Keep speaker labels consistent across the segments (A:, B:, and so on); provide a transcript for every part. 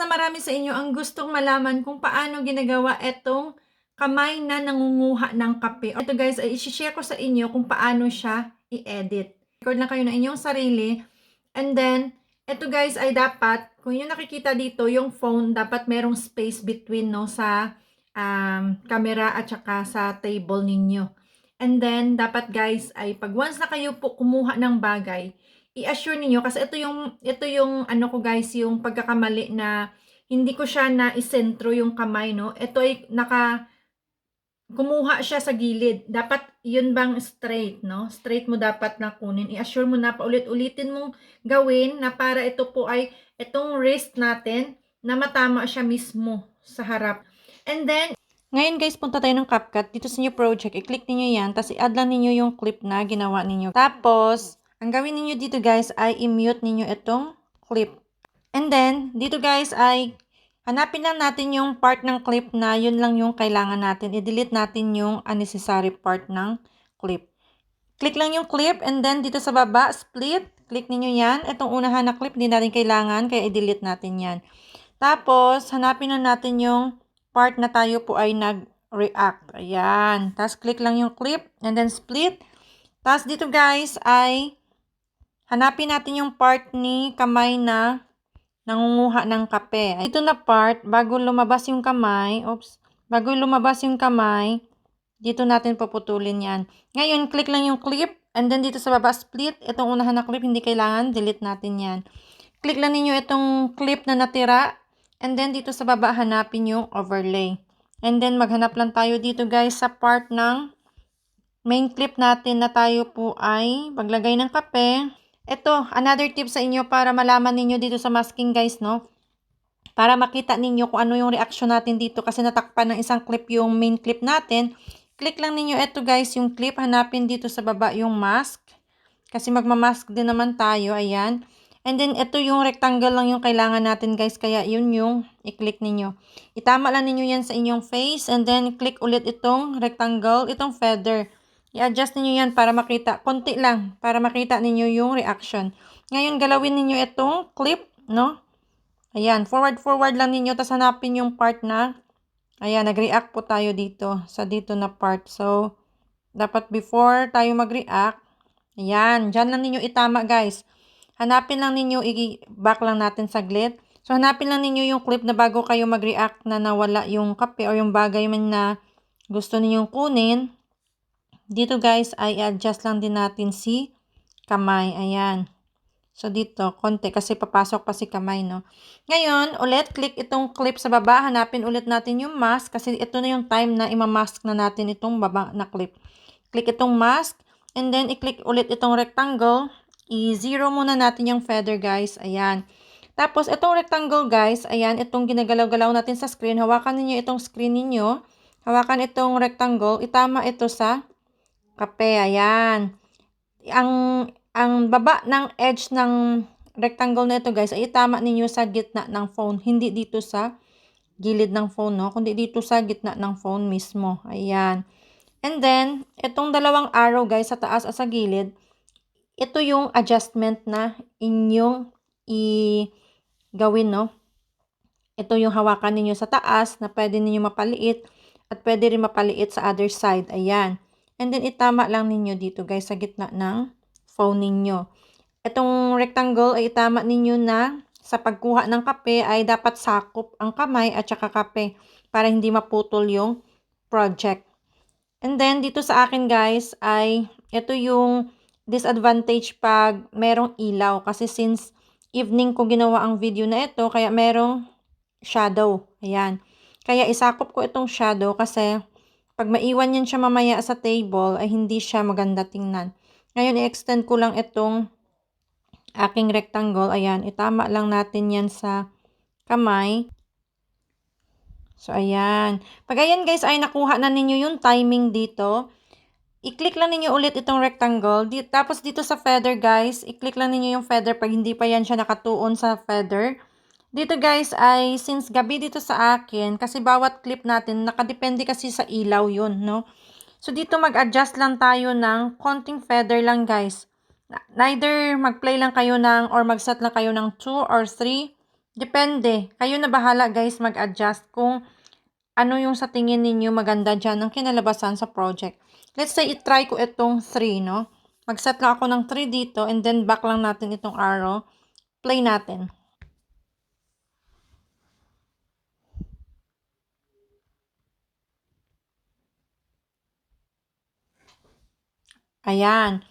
A: na marami sa inyo ang gustong malaman kung paano ginagawa etong kamay na nangunguha ng kape. Ito guys, ay isi-share ko sa inyo kung paano siya i-edit. Record lang kayo ng inyong sarili. And then, ito guys ay dapat, kung yung nakikita dito, yung phone, dapat merong space between no sa um, camera at saka sa table ninyo. And then, dapat guys, ay pag once na kayo po kumuha ng bagay, i-assure ninyo kasi ito yung ito yung ano ko guys yung pagkakamali na hindi ko siya na isentro yung kamay no ito ay naka kumuha siya sa gilid dapat yun bang straight no straight mo dapat na kunin i-assure mo na paulit-ulitin mong gawin na para ito po ay itong wrist natin na matama siya mismo sa harap and then ngayon guys, punta tayo ng CapCut. Dito sa new project, i-click niyo yan. Tapos i-add lang ninyo yung clip na ginawa ninyo. Tapos, ang gawin ninyo dito guys ay i-mute ninyo itong clip. And then, dito guys ay hanapin lang natin yung part ng clip na yun lang yung kailangan natin. I-delete natin yung unnecessary part ng clip. Click lang yung clip and then dito sa baba, split. Click ninyo yan. Itong unahan na clip, hindi natin kailangan kaya i-delete natin yan. Tapos, hanapin na natin yung part na tayo po ay nag-react. Ayan. Tapos, click lang yung clip and then split. Tapos, dito guys ay Hanapin natin yung part ni kamay na nangunguha ng kape. Ito na part, bago lumabas yung kamay, oops, bago lumabas yung kamay, dito natin puputulin yan. Ngayon, click lang yung clip, and then dito sa baba, split. Itong unahan na clip, hindi kailangan, delete natin yan. Click lang ninyo itong clip na natira, and then dito sa baba, hanapin yung overlay. And then, maghanap lang tayo dito guys sa part ng main clip natin na tayo po ay paglagay ng kape, ito, another tip sa inyo para malaman ninyo dito sa masking guys, no? Para makita ninyo kung ano yung reaction natin dito kasi natakpan ng isang clip yung main clip natin. Click lang ninyo ito guys, yung clip. Hanapin dito sa baba yung mask. Kasi magmamask din naman tayo, ayan. And then, ito yung rectangle lang yung kailangan natin guys. Kaya yun yung i-click ninyo. Itama lang ninyo yan sa inyong face. And then, click ulit itong rectangle, itong feather. I-adjust niyo yan para makita, konti lang, para makita ninyo yung reaction. Ngayon, galawin ninyo itong clip, no? Ayan, forward-forward lang ninyo, tapos hanapin yung part na, ayan, nag-react po tayo dito, sa dito na part. So, dapat before tayo mag-react, ayan, dyan lang ninyo itama, guys. Hanapin lang ninyo, i-back lang natin saglit. So, hanapin lang ninyo yung clip na bago kayo mag-react na nawala yung kape o yung bagay man na gusto ninyong kunin. Dito guys ay adjust lang din natin si kamay. Ayan. So dito, konti kasi papasok pa si kamay, no? Ngayon, ulit, click itong clip sa baba. Hanapin ulit natin yung mask kasi ito na yung time na imamask na natin itong baba na clip. Click itong mask and then i-click ulit itong rectangle. I-zero muna natin yung feather, guys. Ayan. Tapos, itong rectangle, guys, ayan, itong ginagalaw-galaw natin sa screen. Hawakan niyo itong screen ninyo. Hawakan itong rectangle. Itama ito sa kape, ayan. Ang, ang baba ng edge ng rectangle na ito guys, ay itama ninyo sa gitna ng phone. Hindi dito sa gilid ng phone, no? Kundi dito sa gitna ng phone mismo. Ayan. And then, itong dalawang arrow guys, sa taas at sa gilid, ito yung adjustment na inyong i-gawin, no? Ito yung hawakan ninyo sa taas na pwede ninyo mapaliit at pwede rin mapaliit sa other side. Ayan. And then, itama lang ninyo dito guys sa gitna ng phone ninyo. Itong rectangle ay itama ninyo na sa pagkuha ng kape ay dapat sakop ang kamay at saka kape para hindi maputol yung project. And then, dito sa akin guys ay ito yung disadvantage pag merong ilaw. Kasi since evening ko ginawa ang video na ito, kaya merong shadow. Ayan. Kaya isakop ko itong shadow kasi pag maiwan yan siya mamaya sa table, ay hindi siya maganda tingnan. Ngayon, i-extend ko lang itong aking rectangle. Ayan, itama lang natin yan sa kamay. So, ayan. Pag ayan guys, ay nakuha na ninyo yung timing dito. I-click lang ninyo ulit itong rectangle. Di, tapos dito sa feather guys, i-click lang ninyo yung feather pag hindi pa yan siya nakatuon sa feather. Dito guys ay since gabi dito sa akin kasi bawat clip natin nakadepende kasi sa ilaw yun, no? So dito mag-adjust lang tayo ng konting feather lang guys. Neither mag-play lang kayo ng or mag-set lang kayo ng 2 or 3. Depende. Kayo na bahala guys mag-adjust kung ano yung sa tingin ninyo maganda dyan ng kinalabasan sa project. Let's say, itry ko itong 3, no? Mag-set lang ako ng 3 dito and then back lang natin itong arrow. Play natin. Ayan.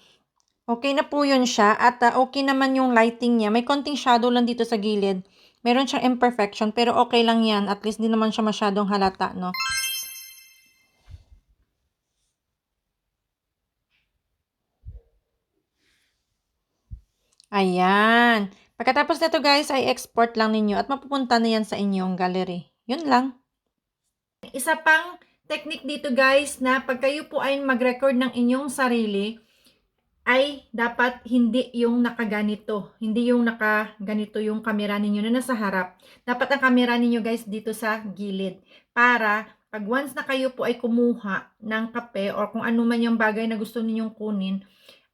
A: Okay na po yun siya at ah, okay naman yung lighting niya. May konting shadow lang dito sa gilid. Meron siyang imperfection pero okay lang yan. At least di naman siya masyadong halata, no? Ayan. Pagkatapos nito guys, ay export lang ninyo at mapupunta na yan sa inyong gallery. Yun lang. Isa pang technique dito guys na pag kayo po ay mag-record ng inyong sarili, ay dapat hindi yung nakaganito. Hindi yung nakaganito yung camera ninyo na nasa harap. Dapat ang camera ninyo guys dito sa gilid. Para pag once na kayo po ay kumuha ng kape or kung ano man yung bagay na gusto ninyong kunin,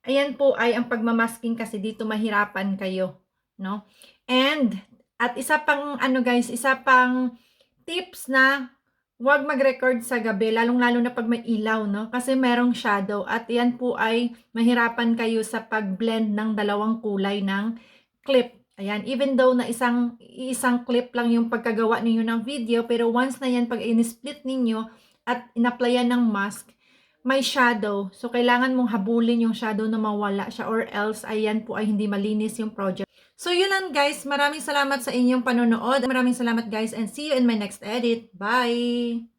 A: ayan po ay ang pagmamasking kasi dito mahirapan kayo. No? And, at isa pang ano guys, isa pang tips na Huwag mag-record sa gabi, lalong-lalo na pag may ilaw, no? Kasi merong shadow at yan po ay mahirapan kayo sa pag-blend ng dalawang kulay ng clip. Ayan, even though na isang isang clip lang yung pagkagawa ninyo ng video, pero once na yan pag in-split ninyo at in-applyan ng mask, may shadow. So, kailangan mong habulin yung shadow na mawala siya or else, ayan po ay hindi malinis yung project. So, yun lang guys. Maraming salamat sa inyong panonood. Maraming salamat guys and see you in my next edit. Bye!